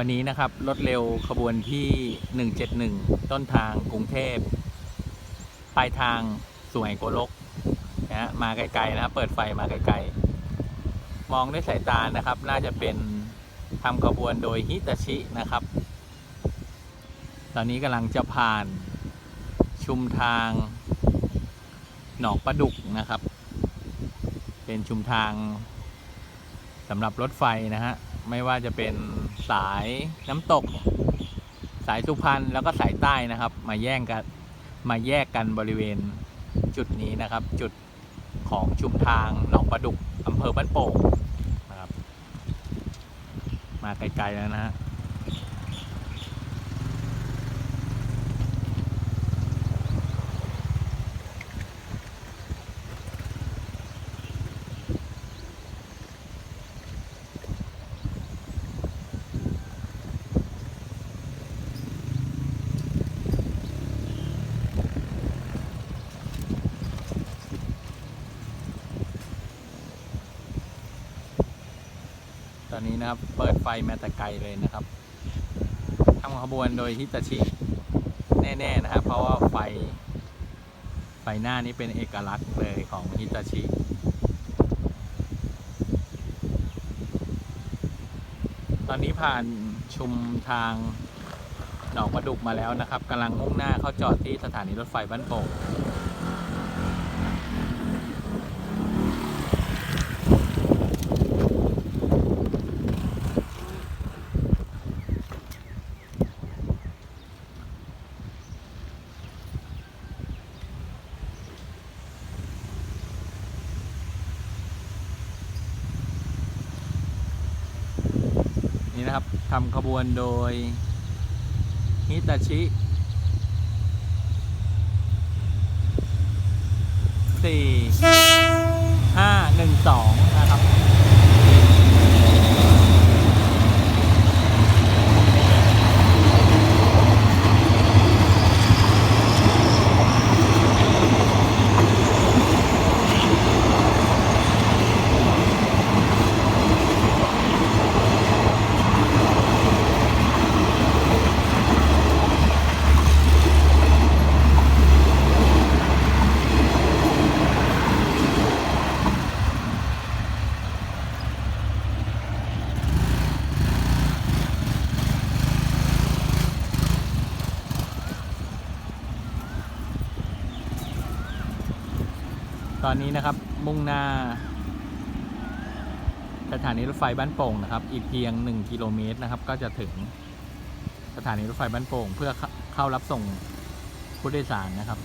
วันนี้นะครับรถเร็วขบวนที่ 171 ต้นทางกรุงเทพปลายทางสวยโกลกนะฮะมาไกลๆนะครับเปิดไฟมาไกลๆ มองด้วยสายตานะครับ น่าจะเป็นทำขบวนโดยฮิตาชินะครับ ตอนนี้กำลังจะผ่านชุมทางหนองประดุกนะครับ เป็นชุมทางสำหรับรถไฟนะฮะ ไม่ว่าจะเป็นสายน้ำตก สายสุพรรณแล้วก็สายใต้นะครับ มาแย่งกันมาแยกกันบริเวณจุดนี้นะครับ จุดของชุมทางหนองประดุกอำเภอบ้านโป่งนะครับ มาไกลๆแล้วนะฮะ อนนี้นะครับ เปิดไฟมาแต่ไกลเลยนะครับทำขบวนโดยฮิตาชิ แน่ๆนะครับ เพราะว่าไฟ ไฟหน้านี้เป็นเอกลักษณ์เลยของฮิตาชิตอนนี้ผ่านชุมทางหนองประดุกมาแล้วนะครับกำลังมุ่งหน้าเข้าจอดที่สถานีรถไฟบ้านโป่ง นะครับทำขบวนโดยฮิตาชิสี่ห้าหนึ่งสองนะครับ ตอนนี้นะครับมุ่งหน้า สถานีรถไฟบ้านโป่งนะครับ อีกเพียง 1 กิโลเมตรนะครับ ก็จะถึงสถานีรถไฟบ้านโป่ง เพื่อเข้ารับส่งผู้โดยสารนะครับ